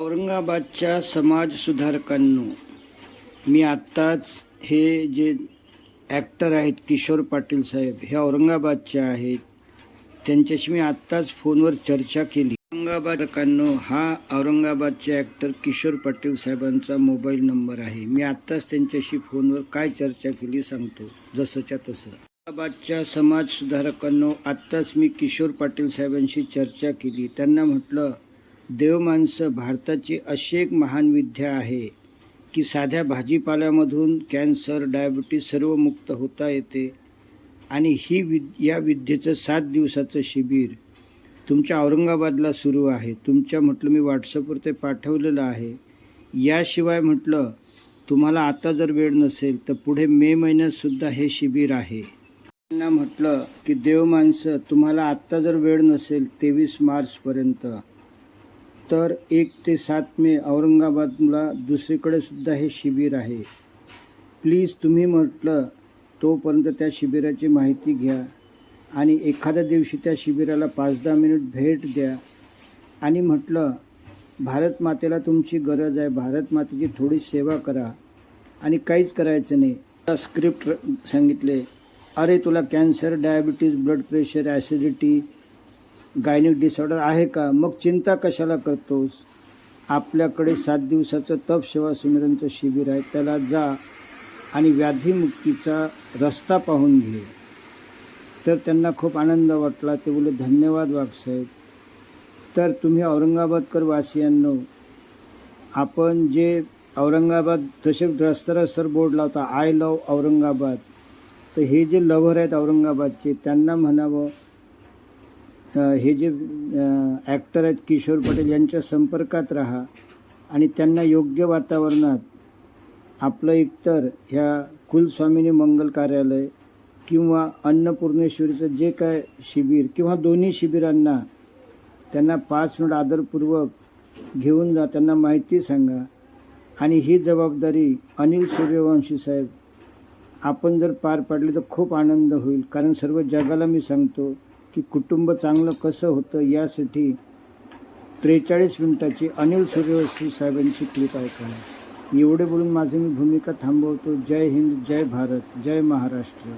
औरंगाबादच्या समाज सुधारकांनो मी आत्ताच हे जे ॲक्टर आहेत किशोर पाटील साहेब हे औरंगाबादचे आहेत. त्यांच्याशी मी आत्ताच फोनवर चर्चा केली. औरंगाबादकांनो हा औरंगाबादचे ॲक्टर किशोर पाटील साहेबांचा मोबाईल नंबर आहे. मी आत्ताच त्यांच्याशी फोनवर काय चर्चा केली सांगतो. जसंच्या तसं. औरंगाबादच्या समाज सुधारकांनो आत्ताच मी किशोर पाटील साहेबांशी चर्चा केली. त्यांना म्हटलं देवमानसं भारताची अशी एक महान विद्या आहे की साध्या भाजीपाल्यामधून कॅन्सर डायबिटीज सर्व मुक्त होता येते. आणि ही विद या विद्येचं सात दिवसाचं शिबिर तुमच्या औरंगाबादला सुरू आहे. तुमच्या म्हटलं मी व्हॉट्सअपवर ते पाठवलेलं आहे. याशिवाय म्हटलं तुम्हाला आता जर वेळ नसेल तर पुढे मे महिन्यातसुद्धा हे शिबिर आहे. त्यांना म्हटलं की देव माणसं तुम्हाला आत्ता जर वेळ नसेल तेवीस मार्चपर्यंत तर एक ते सात मे औरंगाबादला दुसरीकडे सुद्धा हे शिबिर आहे. प्लीज तुम्ही म्हटलं तोपर्यंत त्या शिबिराची माहिती घ्या आणि एखाद्या दिवशी त्या शिबिराला पाच दहा मिनिट भेट द्या. आणि म्हटलं भारत मातेला तुमची गरज आहे. भारत मातेची थोडी सेवा करा. आणि काहीच करायचं नाही. स्क्रिप्ट सांगितले अरे तुला cancer diabetes blood pressure acidity gynaec disorder आहे का? मग चिंता कशाला करतोस? आपल्याकडे सात दिवसाचं तप सेवा सुमिरनचं शिबिर आहे. त्याला जा आणि व्याधीमुक्तीचा रस्ता पाहून घे. तर त्यांना खूप आनंद वाटला. ते बोले धन्यवाद वाघसाहेब. तर तुम्ही औरंगाबादकर वासियांनो आपण जे औरंगाबाद तसे रस्ता बोर्ड लावता आय लव औरंगाबाद. तर हे जे लव्हर आहेत औरंगाबादचे त्यांना म्हणावं हे जे ॲक्टर आहेत किशोर पटेल यांच्या संपर्कात राहा आणि त्यांना योग्य वातावरणात आपलं एकतर ह्या कुलस्वामिनी मंगल कार्यालय किंवा अन्नपूर्णेश्वरीचं जे काय शिबिर किंवा दोन्ही शिबिरांना त्यांना पाच मिनिट आदरपूर्वक घेऊन जा त्यांना माहिती सांगा. आणि ही जबाबदारी अनिल सूर्यवंशी साहेब आपण जर पार पाडली तर खूप आनंद होईल. कारण सर्व जगाला मी सांगतो की कुटुंब चांगलं कसं होतं यासाठी त्रेचाळीस मिनिटाची अनिल सूर्यवंशी साहेबांची क्लिप ऐका एवढे बोलून माझी मी भूमिका थांबवतो. जय हिंद जय भारत जय महाराष्ट्र.